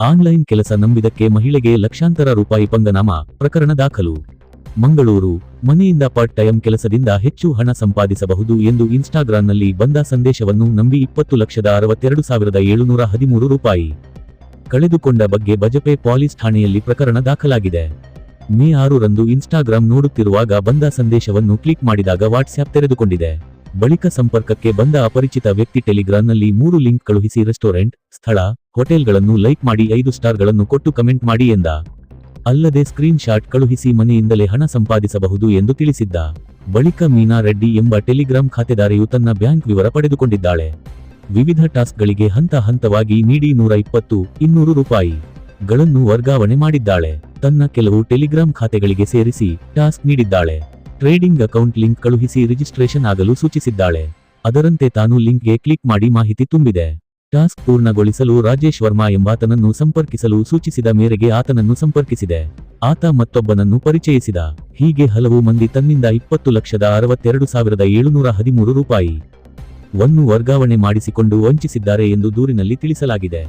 Online ಕೆಲಸ ನಂಬಿದಕ್ಕೆ ಮಹಿಳೆಗೆ ಲಕ್ಷಾಂತರ ರೂಪಾಯಿ ಪಂಗನಾಮ, ಪ್ರಕರಣ ದಾಖಲು. ಮಂಗಳೂರು, ಮನೆಯಿಂದ ಪಾರ್ಟ್ ಟೈಮ್ ಕೆಲಸದಿಂದ ಹೆಚ್ಚು ಹಣ ಸಂಪಾದಿಸಬಹುದು ಎಂದು ಇನ್ಸ್ಟಾಗ್ರಾಂನಲ್ಲಿ ಬಂದ ಸಂದೇಶವನ್ನು ನಂಬಿ ಇಪ್ಪತ್ತು ಲಕ್ಷದ ಅರವತ್ತೆರಡು ಸಾವಿರದ ಏಳುನೂರ ಹದಿಮೂರು ರೂಪಾಯಿ. ಕಳೆದುಕೊಂಡ ಬಗ್ಗೆ ಬಜಪೆ ಪೊಲೀಸ್ ಠಾಣೆಯಲ್ಲಿ ಪ್ರಕರಣ ದಾಖಲಾಗಿದೆ. ಮೇ ಆರರಂದು ಇನ್ಸ್ಟಾಗ್ರಾಂ ನೋಡುತ್ತಿರುವಾಗ ಬಂದ ಸಂದೇಶವನ್ನು ಕ್ಲಿಕ್ ಮಾಡಿದಾಗ ವಾಟ್ಸ್ಆಪ್ ತೆರೆದುಕೊಂಡಿದೆ. ಬಳಿಕ ಸಂಪರ್ಕಕ್ಕೆ ಬಂದ ಅಪರಿಚಿತ ವ್ಯಕ್ತಿ ಟೆಲಿಗ್ರಾಂನಲ್ಲಿ ಮೂರು ಲಿಂಕ್ ಕಳುಹಿಸಿ ರೆಸ್ಟೋರೆಂಟ್, ಸ್ಥಳ, ಹೋಟೆಲ್ಗಳನ್ನು ಲೈಕ್ ಮಾಡಿ ಐದು ಸ್ಟಾರ್ಗಳನ್ನು ಕೊಟ್ಟು ಕಮೆಂಟ್ ಮಾಡಿ ಎಂದ. ಅಲ್ಲದೆ ಸ್ಕ್ರೀನ್ ಶಾಟ್ ಕಳುಹಿಸಿ ಮನೆಯಿಂದಲೇ ಹಣ ಸಂಪಾದಿಸಬಹುದು ಎಂದು ತಿಳಿಸಿದ್ದ. ಬಳಿಕ ಮೀನಾ ರೆಡ್ಡಿ ಎಂಬ ಟೆಲಿಗ್ರಾಂ ಖಾತೆದಾರೆಯು ತನ್ನ ಬ್ಯಾಂಕ್ ವಿವರ ಪಡೆದುಕೊಂಡಿದ್ದಾಳೆ. ವಿವಿಧ ಟಾಸ್ಕ್ಗಳಿಗೆ ಹಂತ ಹಂತವಾಗಿ ನೀಡಿ ನೂರ ಇಪ್ಪತ್ತು, ಇನ್ನೂರು ರೂಪಾಯಿ ಗಳನ್ನು ವರ್ಗಾವಣೆ ಮಾಡಿದ್ದಾಳೆ. ತನ್ನ ಕೆಲವು ಟೆಲಿಗ್ರಾಂ ಖಾತೆಗಳಿಗೆ ಸೇರಿಸಿ ಟಾಸ್ಕ್ ನೀಡಿದ್ದಾಳೆ. ಟ್ರೇಡಿಂಗ್ ಅಕೌಂಟ್ ಲಿಂಕ್ ಕಳುಹಿಸಿ ರಿಜಿಸ್ಟ್ರೇಷನ್ ಆಗಲು ಸೂಚಿಸಿದ್ದಾಳೆ. ಅದರಂತೆ ತಾನು ಲಿಂಕ್ಗೆ ಕ್ಲಿಕ್ ಮಾಡಿ ಮಾಹಿತಿ ತುಂಬಿದೆ. ಟಾಸ್ಕ್ ಪೂರ್ಣಗೊಳಿಸಲು ರಾಜೇಶ್ ವರ್ಮಾ ಎಂಬಾತನನ್ನು ಸಂಪರ್ಕಿಸಲು ಸೂಚಿಸಿದ ಮೇರೆಗೆ ಆತನನ್ನು ಸಂಪರ್ಕಿಸಿದೆ. ಆತ ಮತ್ತೊಬ್ಬನನ್ನು ಪರಿಚಯಿಸಿದ. ಹೀಗೆ ಹಲವು ಮಂದಿ ತನ್ನಿಂದ ಇಪ್ಪತ್ತು ಲಕ್ಷದ ಅರವತ್ತೆರಡು ಸಾವಿರದ ಏಳುನೂರ ಹದಿಮೂರು ರೂಪಾಯಿ ವನ್ನು ವರ್ಗಾವಣೆ ಮಾಡಿಸಿಕೊಂಡು ವಂಚಿಸಿದ್ದಾರೆ ಎಂದು ದೂರಿನಲ್ಲಿ ತಿಳಿಸಲಾಗಿದೆ.